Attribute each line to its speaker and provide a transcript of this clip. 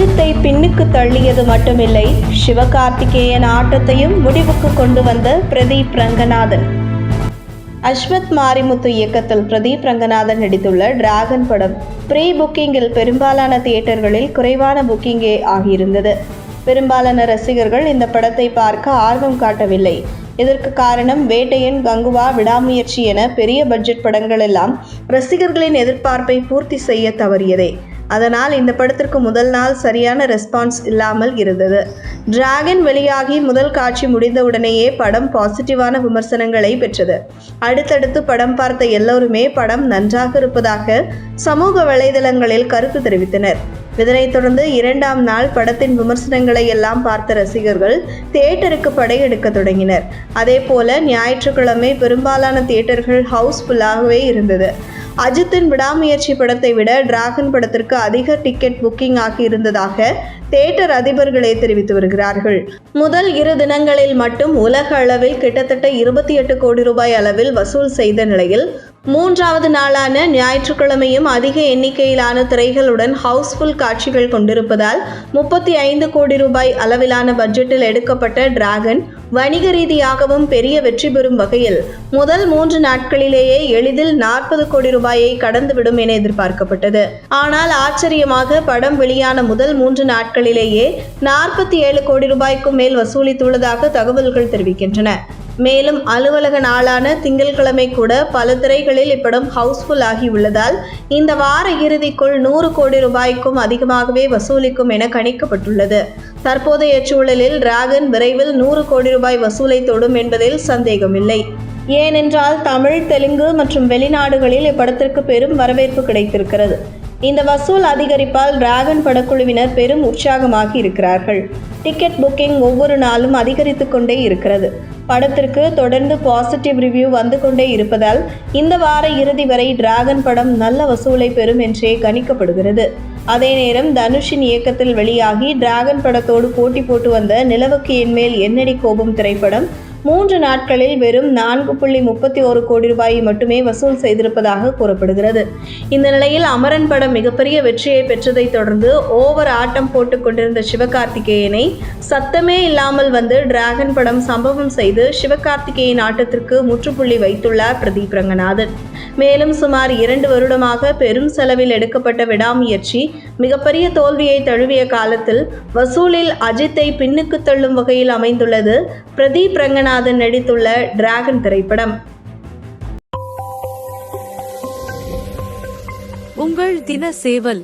Speaker 1: அஜித்தை பின்னுக்கு தள்ளியது மட்டுமில்லை. சிவகார்த்திகேயன் ஆட்டத்தையும் முடிவுக்கு கொண்டு வந்த பிரதீப் ரங்கநாதன். அஸ்வத் மாரிமுத்து இயக்கத்தில் பிரதீப் ரங்கநாதன் நடித்துள்ள டிராகன் படம் ப்ரீ புக்கிங்கில் பெரும்பாலான தியேட்டர்களில் குறைவான புக்கிங்கே ஆகியிருந்தது. பெரும்பாலான ரசிகர்கள் இந்த படத்தை பார்க்க ஆர்வம் காட்டவில்லை. இதற்கு காரணம் வேட்டையன் கங்குவா விடாமுயற்சி என பெரிய பட்ஜெட் படங்கள் எல்லாம் ரசிகர்களின் எதிர்பார்ப்பை பூர்த்தி செய்ய தவறியதே. அதனால் இந்த படத்திற்கு முதல் நாள் சரியான ரெஸ்பான்ஸ் இல்லாமல் இருந்தது. டிராகன் வெளியாகி முதல் காட்சி முடிந்தவுடனேயே படம் பாசிட்டிவான விமர்சனங்களை பெற்றது. அடுத்தடுத்து படம் பார்த்த எல்லோருமே படம் நன்றாக இருப்பதாக சமூக வலைதளங்களில் கருத்து தெரிவித்தனர். இதனைத் தொடர்ந்து இரண்டாம் நாள் படத்தின் விமர்சனங்களை எல்லாம் பார்த்த ரசிகர்கள் தியேட்டருக்கு படையெடுக்க தொடங்கினர். அதே போல ஞாயிற்றுக்கிழமை பெரும்பாலான தியேட்டர்கள் ஹவுஸ்ஃபுல்லாகவே இருந்தது. அஜித்தின் விடாமுயற்சி படத்தை விட டிராகன் படத்திற்கு அதிக டிக்கெட் புக்கிங் ஆகி இருந்ததாக தியேட்டர் அதிபர்களே தெரிவித்து வருகிறார்கள். முதல் இரு தினங்களில் மட்டும் உலக அளவில் கிட்டத்தட்ட இருபத்தி எட்டு கோடி ரூபாய் அளவில் வசூல் செய்த நிலையில் மூன்றாவது நாளான ஞாயிற்றுக்கிழமையும் அதிக எண்ணிக்கையிலான திரைகளுடன் ஹவுஸ்ஃபுல் காட்சிகள் கொண்டிருப்பதால் முப்பத்தி ஐந்து கோடி ரூபாய் அளவிலான பட்ஜெட்டில் எடுக்கப்பட்ட டிராகன் வணிக ரீதியாகவும் பெரிய வெற்றி பெறும் வகையில் முதல் மூன்று நாட்களிலேயே எளிதில் நாற்பது கோடி ரூபாயை கடந்துவிடும் என எதிர்பார்க்கப்பட்டது. ஆனால் ஆச்சரியமாக படம் வெளியான முதல் மூன்று நாட்களிலேயே நாற்பத்தி ஏழு கோடி ரூபாய்க்கும் மேல் வசூலித்துள்ளதாக தகவல்கள் தெரிவிக்கின்றன. மேலும் அலுவலக நாளான திங்கட்கிழமை கூட பல திரைகளில் இப்படம் ஹவுஸ்ஃபுல் ஆகியுள்ளதால் இந்த வார இறுதிக்குள் நூறு கோடி ரூபாய்க்கும் அதிகமாகவே வசூலிக்கும் என கணிக்கப்பட்டுள்ளது. தற்போதைய சூழலில் டிராகன் விரைவில் நூறு கோடி ரூபாய் வசூலை தொடும் என்பதில் சந்தேகமில்லை. ஏனென்றால் தமிழ் தெலுங்கு மற்றும் வெளிநாடுகளில் இப்படத்திற்கு பெரும் வரவேற்பு கிடைத்திருக்கிறது. இந்த வசூல் அதிகரிப்பால் டிராகன் படக்குழுவினர் பெரும் உற்சாகமாகி இருக்கிறார்கள். டிக்கெட் புக்கிங் ஒவ்வொரு நாளும் அதிகரித்து கொண்டே இருக்கிறது. படத்திற்கு தொடர்ந்து பாசிட்டிவ் ரிவ்யூ வந்து கொண்டே இருப்பதால் இந்த வார இறுதி வரை டிராகன் படம் நல்ல வசூலை பெறும் என்றே கணிக்கப்படுகிறது. அதே நேரம் தனுஷின் இயக்கத்தில் வெளியாகி டிராகன் படத்தோடு போட்டி போட்டு வந்த நிலவுக்கு என்மேல் என்னடி கோபம் திரைப்படம்? மூன்று நாட்களில் வெறும் நான்கு புள்ளி முப்பத்தி ஒரு கோடி ரூபாயை மட்டுமே வசூல் செய்திருப்பதாக கூறப்படுகிறது. இந்த நிலையில் அமரன் படம் மிகப்பெரிய வெற்றியை பெற்றதை தொடர்ந்து ஓவர் ஆட்டம் போட்டுக் கொண்டிருந்த சிவகார்த்திகேயனை சத்தமே இல்லாமல் வந்து டிராகன் படம் சம்பவம் செய்து சிவகார்த்திகேயன் ஆட்டத்திற்கு முற்றுப்புள்ளி வைத்துள்ளார் பிரதீப் ரங்கநாதன். மேலும் சுமார் இரண்டு வருடமாக பெரும் செலவில் எடுக்கப்பட்ட விடாமுயற்சி மிகப்பெரிய தோல்வியை தழுவிய காலத்தில் வசூலில் அஜித்தை பின்னுக்கு தள்ளும் வகையில் அமைந்துள்ளது பிரதீப் ரங்கநாதன் நடித்துள்ள டிராகன் திரைப்படம்.
Speaker 2: உங்கள் தின சேவல்